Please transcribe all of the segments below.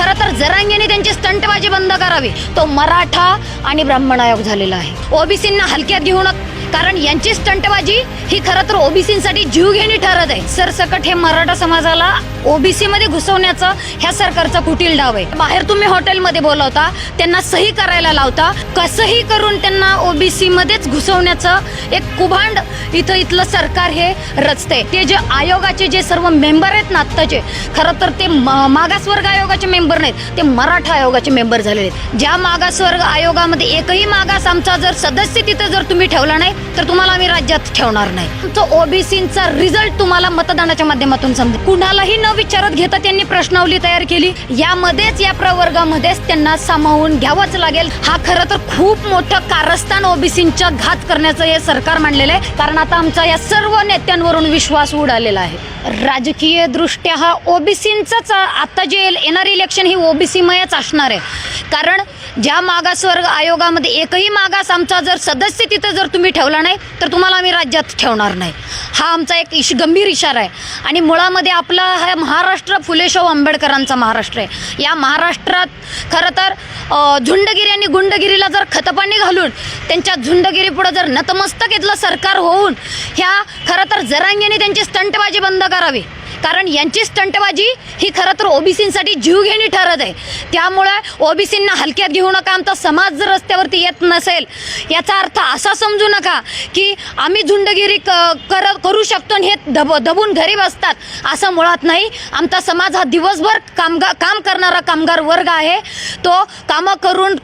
खरं तर जरांगीने त्यांची स्टंटबाजी बंद करावी. तो मराठा आणि ब्राह्मण आयोग झालेला आहे. ओबीसींना हलक्यात घेऊनच कारण यांची स्टंटबाजी ही खरं तर ओबीसीसाठी जीवघेणी ठरत आहे. सरसकट हे मराठा समाजाला ओबीसी मध्ये घुसवण्याचं ह्या सरकारचा कुटील डाव आहे. बाहेर तुम्ही हॉटेलमध्ये बोलावता त्यांना सही करायला लावता. कसंही करून त्यांना ओबीसी मध्येच घुसवण्याचं एक कुभांड इथं इथलं सरकार हे रचते ते जे आयोगाचे जे सर्व मेंबर आहेत ना आत्ताचे खरं तर ते मा- मागासवर्ग आयोगाचे मेंबर नाहीत ते मराठा आयोगाचे मेंबर झालेले आहेत. ज्या मागासवर्ग आयोगामध्ये एकही मागास आमचा जर सदस्य तिथं जर तुम्ही ठेवला नाही तर तुम्हाला आम्ही राज्यात ठेवणार नाही. तो ओबीसीचा रिझल्ट तुम्हाला मतदानाच्या माध्यमातून समजेल. कुणालाही न विचारत घेता त्यांनी प्रश्नावली तयार केली. यामध्येच या प्रवर्गामध्येच त्यांना सामावून घ्यावंच लागेल. हा खरं तर खूप मोठं कारस्थान ओबीसींच्या घात करण्याचं हे सरकार मांडलेलं आहे. कारण आता आमचा या सर्व नेत्यांवरून विश्वास उडालेला आहे. राजकीय दृष्ट्या हा ओबीसींचाच आता जे येणारी इलेक्शन ही ओबीसीमयच असणार आहे. कारण ज्या मागासवर्ग आयोगामध्ये एकही मागास आमचा जर सदस्य तिथं जर तुम्ही ठेवला नाही तर तुम्हाला आम्ही राज्यात ठेवणार नाही. हा आमचा एक इश गंभीर इशारा आहे. आणि मुळामध्ये आपला हा महाराष्ट्र फुले आंबेडकरांचा महाराष्ट्र आहे. या महाराष्ट्रात खरं तर झुंडगिरी आणि गुंडगिरीला जर खतपाणी घालून त्यांच्या झुंडगिरीपुढं जर नतमस्तक इथलं सरकार होऊन ह्या खरं तर जरांगीने त्यांची स्टंटबाजी बंद करावी. कारण यांची स्टंटबाजी ही खरं तर ओबीसींसाठी जीवघेणी ठरत आहे. त्यामुळे ओबीसींना हलक्यात घेऊ नका आमचा समाज जर रस्त्यावरती येत नसेल याचा अर्थ असा समजू नका की आम्ही झुंडगिरी क कर करू शकतो आणि हे दब दबून घरी बसतात. असं मुळात नाही. आमचा समाज हा दिवसभर कामगा काम करणारा कामगार वर्ग आहे. तो कामं करून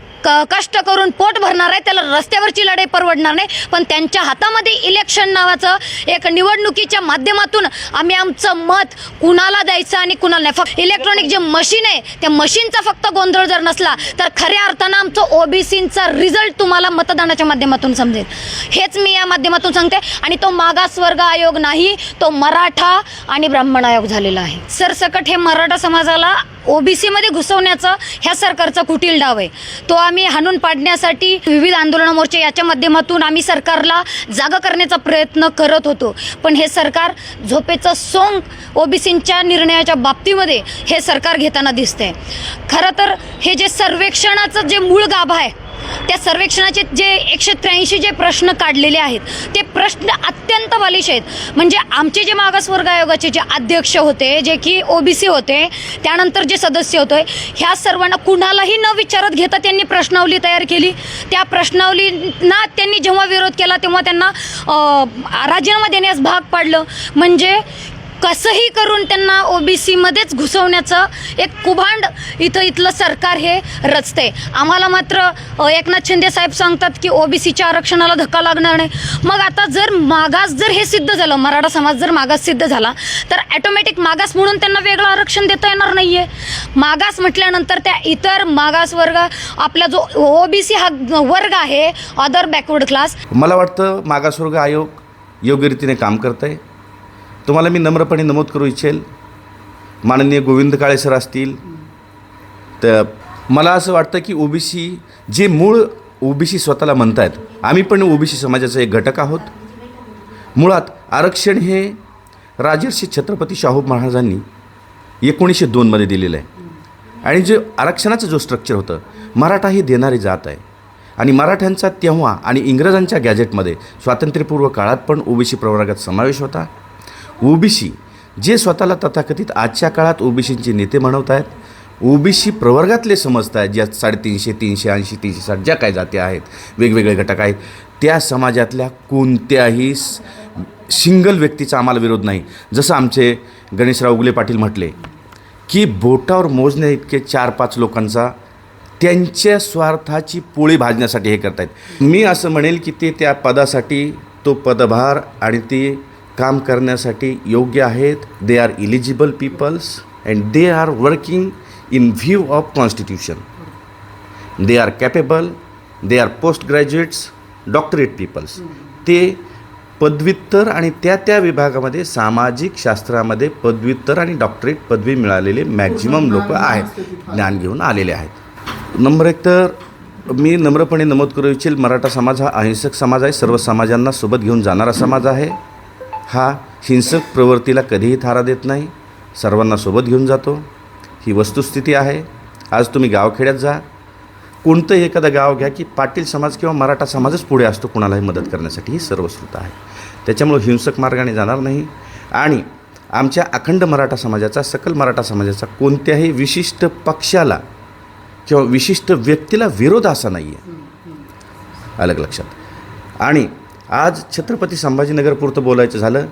कष्ट करून पोट भरणार आहे त्याला रस्त्यावरची लढाई परवडणार नाही. पण त्यांच्या हातामध्ये इलेक्शन नावाचं एक निवडणुकीच्या माध्यमातून आम्ही आमचं मत कुणाला द्यायचं आणि कुणाला नाही. फक्त इलेक्ट्रॉनिक जे मशीन आहे त्या मशीनचा फक्त गोंधळ जर नसला तर खऱ्या अर्थानं आमचं ओबीसीचा रिझल्ट तुम्हाला मतदानाच्या माध्यमातून समजेल. हेच मी या माध्यमातून सांगते. आणि तो मागासवर्ग आयोग नाही तो मराठा आणि ब्राह्मण आयोग झालेला आहे. सरसकट हे मराठा समाजाला ओ बी सीमध्ये घुसवण्याचं ह्या सरकारचा कुटील डाव आहे. तो आम्ही हाणून पाडण्यासाठी विविध आंदोलन मोर्चे याच्या माध्यमातून आम्ही सरकारला जागा करण्याचा प्रयत्न करत होतो. पण हे सरकार झोपेचं सोंग ओबीसींच्या निर्णयाच्या बाबतीमध्ये हे सरकार घेताना दिसतंय. खरं तर हे जे सर्वेक्षणाचं जे मूळ गाभा आहे त्या सर्वेक्षणाचे जे एकशे त्र्याऐंशी जे प्रश्न काढलेले आहेत ते प्रश्न अत्यंत बालिश आहेत. म्हणजे आमचे जे मागासवर्ग आयोगाचे जे अध्यक्ष होते जे की ओबीसी होते त्यानंतर जे सदस्य होते ह्या सर्वांना कुणालाही न विचारत घेता त्यांनी प्रश्नावली तयार केली. त्या प्रश्नावलींना त्यांनी जेव्हा विरोध केला तेव्हा त्यांना राजीनामा देण्यास भाग पाडलं. म्हणजे कसंही करून त्यांना ओबीसीमध्येच घुसवण्याचं एक कुभांड इथं इथलं सरकार हे रचते आम्हाला मात्र एकनाथ शिंदे साहेब सांगतात की ओबीसीच्या आरक्षणाला धक्का लागणार नाही. मग आता जर मागास जर हे सिद्ध झालं मराठा समाज जर मागास सिद्ध झाला तर ॲटोमॅटिक मागास म्हणून त्यांना वेगळं आरक्षण देता येणार नाही आहे मागास म्हटल्यानंतर त्या इतर मागास वर्ग आपला जो ओबीसी हा वर्ग आहे अदर बॅकवर्ड क्लास मला वाटतं मागासवर्ग आयोग योग्यरीतीने काम करत आहे तुम्हाला मी नम्रपणे नमूद करू इच्छेल. माननीय गोविंद काळे सर असतील. तर मला असं वाटतं की ओबीसी जे मूळ ओबीसी स्वतःला म्हणत आहेत आम्ही पण ओबीसी समाजाचा एक घटक आहोत. मुळात आरक्षण हे राजर्षी छत्रपती शाहू महाराजांनी एकोणीसशे दोनमध्ये दिलेलं आहे. आणि जे आरक्षणाचं जो स्ट्रक्चर होतं मराठा ही देणारी जात आहे. आणि मराठ्यांचा तेव्हा आणि इंग्रजांच्या गॅजेटमध्ये स्वातंत्र्यपूर्व काळात पण ओबीसी प्रवर्गात समावेश होता. ओबीसी जे स्वतःला तथाकथित आजच्या काळात ओबीसींचे नेते म्हणवत आहेत ओबीसी प्रवर्गातले समजत आहेत ज्या साडेतीनशे तीनशे ऐंशी तीनशे साठ ज्या काही जाती आहेत वेगवेगळे घटक आहेत त्या समाजातल्या कोणत्याही सिंगल व्यक्तीचा आम्हाला विरोध नाही. जसं आमचे गणेशराव उगले पाटील म्हटले की बोटावर मोजण्या इतके चार पाच लोकांचा त्यांच्या स्वार्थाची पोळी भाजण्यासाठी हे करतायत. मी असं म्हणेल की ते त्या पदासाठी तो पदभार आणि ती काम करण्यासाठी योग्य आहेत. They are eligible peoples and they are working in view of constitution they are capable they are post graduates doctorate peoples ते पदव्युत्तर आणि त्या त्या विभागामध्ये सामाजिक शास्त्रामध्ये पदव्युत्तर आणि डॉक्टरेट पदवी मिळालेले मॅक्झिमम लोक आहेत. ज्ञान घेऊन आलेले आहेत. नंबर एक तर मी नम्रपणे नमूद करू इच्छेल मराठा समाज हा अहिंसक समाज आहे. सर्व समाजांना सोबत घेऊन जाणारा समाज आहे. हा हिंसक प्रवृत्तीला कधीही थारा देत नाही. सर्वांना सोबत घेऊन जातो. ही वस्तुस्थिती आहे. आज तुम्ही गावखेड्यात जा. कोणतंही एखादं गाव घ्या की पाटील समाज किंवा मराठा समाजच पुढे असतो कुणालाही मदत करण्यासाठी. ही सर्वश्रुत आहे. त्याच्यामुळं हिंसक मार्गाने जाणार नाही. आणि आमच्या अखंड मराठा समाजाचा सकल मराठा समाजाचा कोणत्याही विशिष्ट पक्षाला किंवा विशिष्ट व्यक्तीला विरोध असा नाही आहे अलग लक्षात. आणि आज छत्रपती संभाजीनगरपुरतं बोलायचं झालं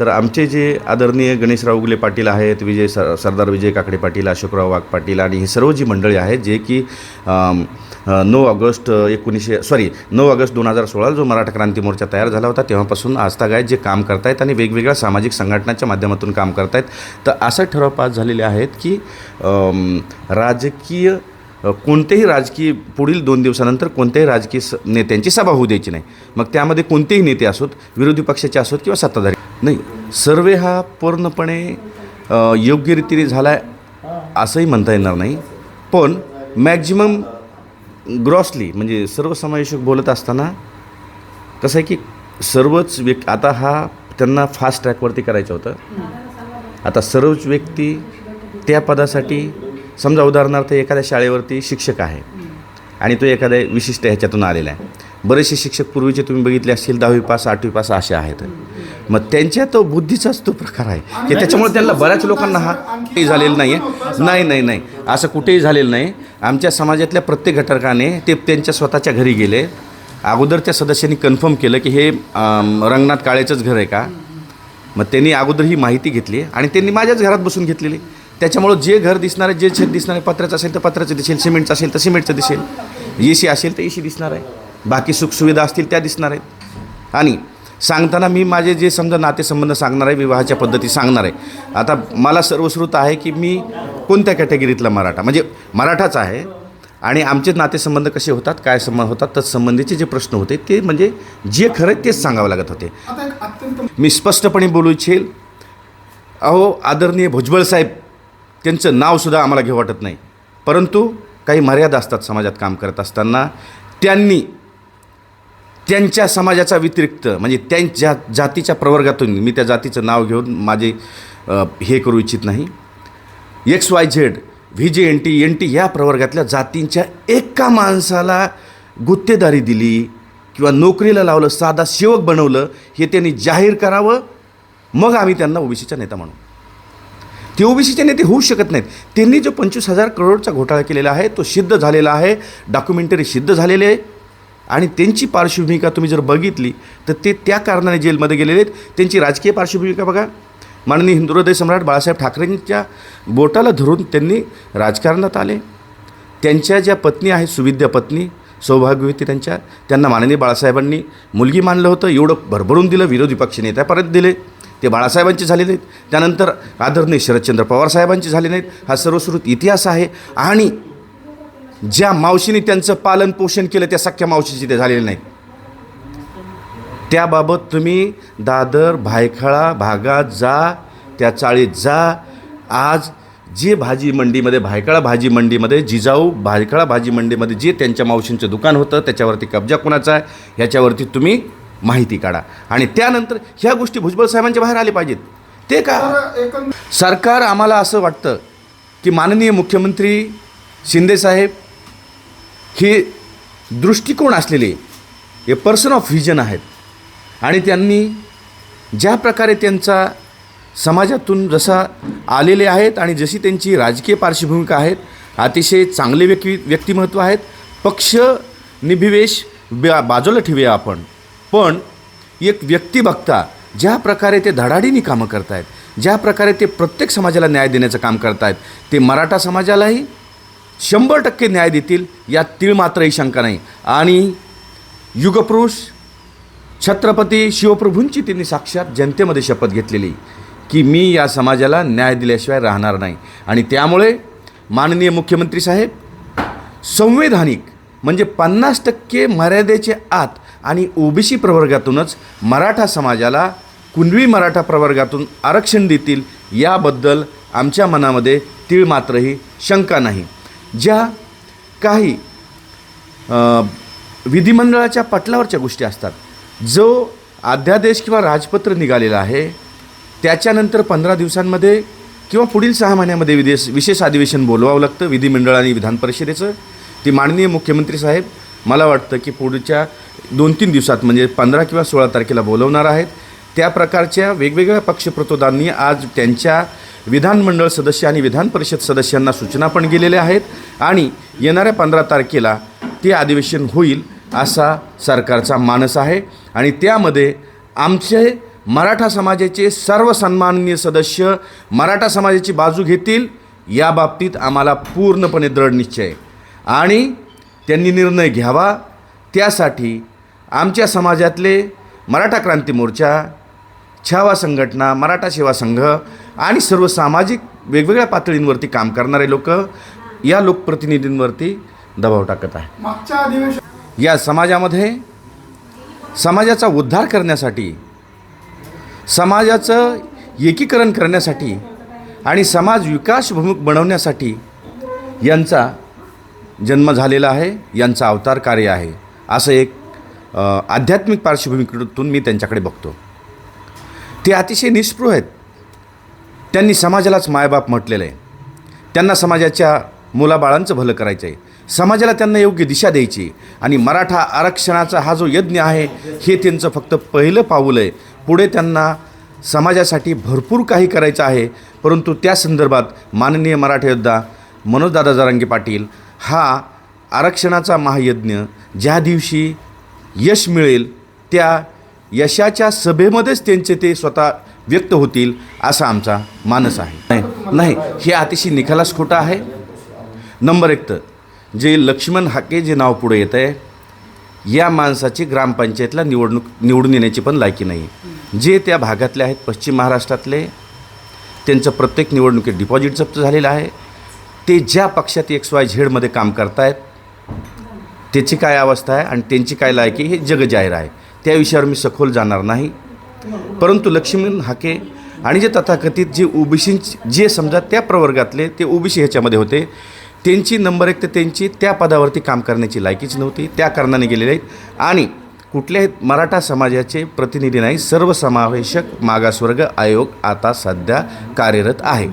तर आमचे जे आदरणीय गणेशराव उगले पाटील आहेत विजय सर सरदार विजय काकडे पाटील अशोकराव वाघ पाटील आणि हे सर्व जी मंडळी आहेत जे की नऊ ऑगस्ट एकोणीसशे सॉरी नऊ ऑगस्ट दोन हजार सोळा जो मराठा क्रांती मोर्चा तयार झाला होता तेव्हापासून आजतागायत जे काम करतायत आणि वेगवेगळ्या सामाजिक संघटनाच्या माध्यमातून काम करतायत. तर असं ठराव पास झालेले आहेत की राजकीय कोणतेही राजकीय पुढील दोन दिवसानंतर कोणत्याही राजकीय स नेत्यांची सभा होऊ द्यायची नाही. मग त्यामध्ये कोणतेही नेते असोत विरोधी पक्षाचे असोत किंवा सत्ताधारी. नाही सर्वे हा पूर्णपणे योग्य रीतीने झाला आहे असंही म्हणता येणार नाही. पण मॅक्झिमम ग्रॉसली म्हणजे सर्वसमावेशक बोलत असताना कसं आहे की सर्वच व्यक्ती आता हा त्यांना फास्ट ट्रॅकवरती करायचं होतं. आता सर्वच व्यक्ती त्या पदासाठी समजा उदाहरणार्थ एखाद्या शाळेवरती शिक्षक आहे आणि तो एखाद्या विशिष्ट ह्याच्यातून आलेला आहे. बरेचसे शिक्षक पूर्वीचे तुम्ही बघितले असतील दहावी पास आठवी पास असे आहेत. मग त्यांच्या तो बुद्धीचाच तो प्रकार आहे. की त्याच्यामुळे त्यांना बऱ्याच लोकांना हा काही झालेलं नाही आहे नाही नाही नाही. असं कुठेही झालेलं नाही. आमच्या समाजातल्या प्रत्येक घटकाने ते त्यांच्या स्वतःच्या घरी गेले. अगोदर त्या सदस्यांनी कन्फर्म केलं की हे रंगनाथ काळेचंच घर आहे का? मग त्यांनी अगोदर ही माहिती घेतली आणि त्यांनी माझ्याच घरात बसून घेतलेली. त्याच्यामुळं जे घर दिसणार आहे जे छत दिसणार आहे पत्र्याचं असेल तर पत्र्याचं दिसेल सिमेंटचं असेल तर सिमेंटचं दिसेल. ए सी असेल तर ए सी दिसणार आहे. बाकी सुखसुविधा असतील त्या दिसणार आहेत. आणि सांगताना मी माझे जे समजा नातेसंबंध सांगणार आहे विवाहाच्या पद्धती सांगणार आहे. आता मला सर्वश्रुत आहे की मी कोणत्या कॅटेगरीतला मराठा? म्हणजे मराठाच आहे. आणि आमचे नातेसंबंध कसे होतात काय संबंध होतात तत्संबंधीचे जे प्रश्न होते ते म्हणजे जे खरं आहे तेच सांगावं लागत होते. मी स्पष्टपणे बोलू इच्छेल. अहो आदरणीय भुजबळ साहेब त्यांचं नावसुद्धा आम्हाला घेऊ वाटत नाही. परंतु काही मर्यादा असतात समाजात काम करत असताना. त्यांनी त्यांच्या समाजाचा व्यतिरिक्त म्हणजे त्यांच्या जातीच्या प्रवर्गातून मी त्या जातीचं नाव घेऊन माझे हे करू इच्छित नाही. X Y Z V J N T N T या प्रवर्गातल्या जातींच्या एका माणसाला गुत्तेदारी दिली किंवा नोकरीला लावलं साधा सेवक बनवलं हे त्यांनी जाहीर करावं. मग आम्ही त्यांना ओबीसीचा नेता म्हणू. ते ओबीसीचे नेते होऊ शकत नाहीत. त्यांनी जो पंचवीस हजार करोडचा घोटाळा केलेला आहे तो सिद्ध झालेला आहे डॉक्युमेंटरी सिद्ध झालेले आहे. आणि त्यांची पार्श्वभूमिका तुम्ही जर बघितली तर ते त्या कारणाने जेलमध्ये गेलेले आहेत. त्यांची राजकीय पार्श्वभूमिका बघा. माननीय हिंदुहृदय सम्राट बाळासाहेब ठाकरेंच्या बोटाला धरून त्यांनी राजकारणात आले. त्यांच्या ज्या पत्नी आहेत सुविद्या पत्नी सौभाग्यवती त्यांच्या त्यांना माननीय बाळासाहेबांनी मुलगी मानलं होतं. एवढं भरभरून दिलं विरोधी पक्ष नेत्यापर्यंत दिले. ते बाळासाहेबांचे झाले नाहीत. त्यानंतर आदरणीय शरदचंद्र पवार साहेबांचे झाले नाहीत. हा सर्वश्रुत इतिहास आहे. आणि ज्या मावशीने त्यांचं पालन पोषण केलं त्या सख्या मावशीचे ते झालेले नाहीत. त्याबाबत तुम्ही दादर भायखळा भागात जा त्या चाळीत जा. आज जे भाजी मंडीमध्ये भायखळा भाजी मंडीमध्ये जिजाऊ भायखळा भाजी मंडीमध्ये जे त्यांच्या मावशींचं दुकान होतं त्याच्यावरती कब्जा कोणाचा आहे? ह्याच्यावरती तुम्ही माहिती काढा. आणि त्यानंतर ह्या गोष्टी भुजबळ साहेबांच्या बाहेर आले पाहिजेत. ते का? सरकार आम्हाला असं वाटतं की माननीय मुख्यमंत्री शिंदेसाहेब हे दृष्टिकोन असलेले हे पर्सन ऑफ व्हिजन आहेत. आणि त्यांनी ज्या प्रकारे त्यांचा समाजातून जसा आलेले आहेत आणि जशी त्यांची राजकीय पार्श्वभूमिका आहेत अतिशय चांगले व्यक्ती व्यक्तिमत्व आहेत पक्ष निभिवेश बाजूला ठेवूया आपण. पण एक व्यक्ती बघता ज्या प्रकारे ते धडाडीने कामं करतायत ज्या प्रकारे ते प्रत्येक समाजाला न्याय देण्याचं काम करतायत ते मराठा समाजालाही शंभर टक्के न्याय देतील यात तीळ मात्रही शंका नाही. आणि युगपुरुष छत्रपती शिवप्रभूंची त्यांनी साक्षात जनतेमध्ये शपथ घेतलेली की मी या समाजाला न्याय दिल्याशिवाय राहणार नाही. आणि त्यामुळे माननीय मुख्यमंत्री साहेब संवैधानिक म्हणजे पन्नास टक्के मर्यादेचे आत आणि ओबीसी प्रवर्गातूनच मराठा समाजाला कुणवी मराठा प्रवर्गातून आरक्षण देतील याबद्दल आमच्या मनामध्ये तीळ मात्रही शंका नाही. ज्या काही विधिमंडळाच्या पटलावरच्या गोष्टी असतात जो अध्यादेश किंवा राजपत्र निघालेला आहे त्याच्यानंतर पंधरा दिवसांमध्ये किंवा पुढील सहा महिन्यामध्ये विदेश विशेष अधिवेशन बोलवावं लागतं विधिमंडळ आणि विधान परिषदेचं. ती माननीय मुख्यमंत्री साहेब मला वाटतं की पुढच्या दोन तीन दिवसात म्हणजे पंधरा किंवा सोळा तारखेला बोलवणार आहेत. त्या प्रकारच्या वेगवेगळ्या पक्षप्रतोदांनी आज त्यांच्या विधानमंडळ सदस्य आणि विधान परिषद सदस्यांना सूचना पण गेलेल्या आहेत आणि येणाऱ्या पंधरा तारखेला ते अधिवेशन होईल असा सरकारचा मानस आहे. आणि त्यामध्ये आमचे मराठा समाजाचे सर्व सन्माननीय सदस्य मराठा समाजाची बाजू घेतील या बाबतीत आम्हाला पूर्णपणे दृढ निश्चय आणि त्यांनी निर्णय घ्यावा. त्यासाठी आमच्या समाजातले मराठा क्रांती मोर्चा छावा संघटना मराठा सेवा संघ आणि सर्व सामाजिक वेगवेगळ्या पातळींवरती काम करणारे लोक या लोकप्रतिनिधींवरती दबाव टाकत आहे मागच्या अधिवेशन या समाजामध्ये समाजाचा उद्धार करण्यासाठी समाजाचं एकीकरण करण्यासाठी आणि समाज विकासभिमुख बनवण्यासाठी यांचा जन्म झालेला आहे यांचा अवतार कार्य आहे. असं एक आध्यात्मिक पार्श्वभूमीकडून मी त्यांच्याकडे बघतो. ते अतिशय निष्पृह आहेत. त्यांनी समाजालाच मायबाप म्हटलेलं आहे. त्यांना समाजाच्या मुलाबाळांचं भलं करायचं आहे. समाजाला त्यांना योग्य दिशा द्यायची आणि मराठा आरक्षणाचा हा जो यज्ञ आहे हे त्यांचं फक्त पहिलं पाऊल आहे. पुढे त्यांना समाजासाठी भरपूर काही करायचं आहे. परंतु त्या संदर्भात माननीय मराठा योद्धा मनोजदादा जरांगे पाटील हा आरक्षणाचा महायज्ञ ज्या दिवशी यश मिळेल त्या यशाच्या सभेमध्येच त्यांचे ते स्वतः व्यक्त होतील असा आमचा मानस आहे. नाही नाही हे अतिशय निखालास खोटं आहे. नंबर एक तर जे लक्ष्मण हाके जे नाव पुढे येतं आहे या माणसाची ग्रामपंचायतला निवडणूक निवडून येण्याची पण लायकी नाही. जे त्या भागातले आहेत पश्चिम महाराष्ट्रातले त्यांचं प्रत्येक निवडणुकीत डिपॉझिट जप्त झालेलं आहे. ते ज्या पक्षात एक्स वाय झेडमध्ये काम करतायत त्याची काय अवस्था आहे आणि त्यांची काय लायकी हे जग जाहीर आहे. त्या विषयावर मी सखोल जाणार नाही. परंतु लक्ष्मण हाके आणि जे तथाकथित जे ओबीसी जे समजा त्या प्रवर्गातले ते ओबीसी ह्याच्यामध्ये होते त्यांची नंबर एक तर त्यांची त्या पदावरती काम करण्याची लायकीच नव्हती. त्या कारणाने गेलेले आहेत. आणि कुठल्याही मराठा समाजाचे प्रतिनिधी नाही सर्वसमावेशक मागासवर्ग आयोग आता सध्या कार्यरत आहे.